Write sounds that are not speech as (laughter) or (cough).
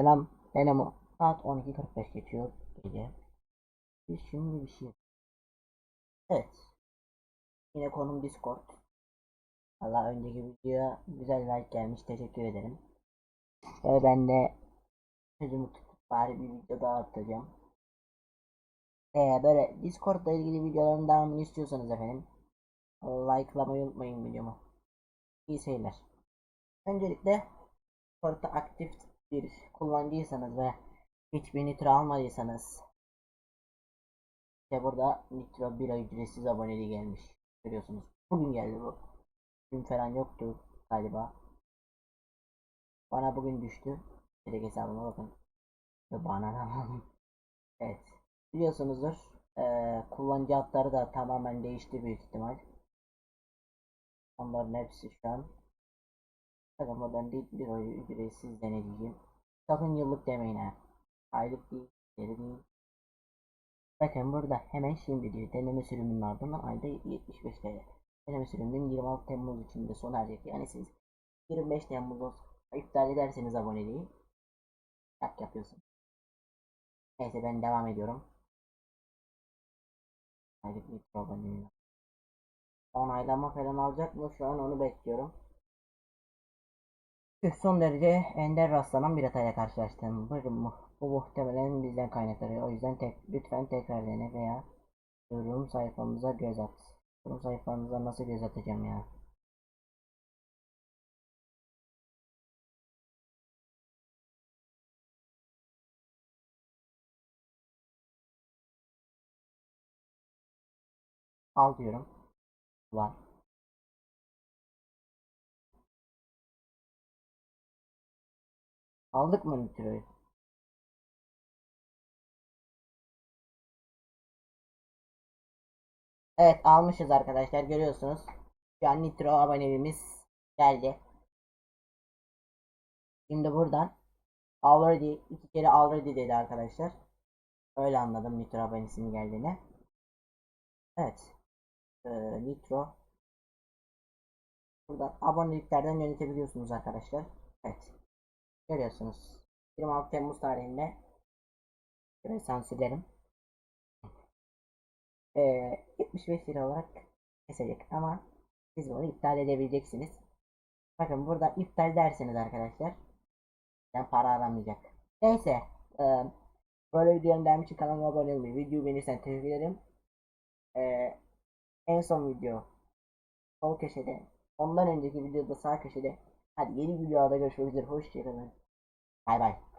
Selam. Denemo. Saat 12.45 geçiyor gece. Biz şimdi bir şey. Evet. Yine konum Discord. Allah önceki videoya güzel like gelmiş. Teşekkür ederim. Ve ben de sözümü tutup bari bir video daha atacağım. Ee, böyle Discord'la ilgili videoların devamını istiyorsanız efendim likelamayı unutmayın videomu. İyi seyirler. Öncelikle Discord'da aktif bir kullanıcıysanız ve hiçbir nitro almadıysanız işte burada nitro bir ay ücretsiz aboneliği gelmiş. Görüyorsunuz. Bugün geldi bu. Dün falan yoktu galiba. Bana bugün düştü. Direkt hesabıma bakın. Ve bana da (laughs) Evet. Biliyorsunuzdur. Eee kullanıcı adları da tamamen değişti büyük ihtimal. Onların hepsi şu an. Buradan değil bir ay ücretsiz deneyeceğim. Sakın yıllık demeyin ha. Aylık değil, geri değil. Bakın burada hemen şimdi diyor deneme sürümünün ardından ayda 75 TL. Deneme sürümünün 26 Temmuz içinde sona erecek. Yani siz 25 Temmuz'da iptal ederseniz aboneliği tak yapıyorsun. Neyse ben devam ediyorum. Aylık nitro aboneliği. Onaylama falan alacak mı? Şu an onu bekliyorum. Son derece ender rastlanan bir hatayla karşılaştım. Bu, bu muhtemelen bizden kaynaklanıyor. O yüzden tek, lütfen tekrar dene veya yorum sayfamıza göz at. Yorum sayfamıza nasıl göz atacağım ya? Al diyorum. Var. Aldık mı nitroyu? Evet almışız arkadaşlar görüyorsunuz. Şu an nitro aboneliğimiz geldi. Şimdi buradan already iki kere already dedi arkadaşlar. Öyle anladım nitro abonesinin geldiğini. Evet. Ee, nitro. Buradan aboneliklerden yönetebiliyorsunuz arkadaşlar. Evet. Görüyorsunuz. 26 Temmuz tarihinde şöyle sansürlerim. Ee, 75 lira olarak kesecek ama siz bunu iptal edebileceksiniz. Bakın burada iptal derseniz arkadaşlar ben para alamayacak. Neyse e, böyle videoların devamı için kanalıma abone olmayı, videoyu beğenirsen teşekkür ederim. E, en son video sol köşede ondan önceki videoda sağ köşede hadi yeni videoda görüşmek üzere hoşçakalın. Bay bay.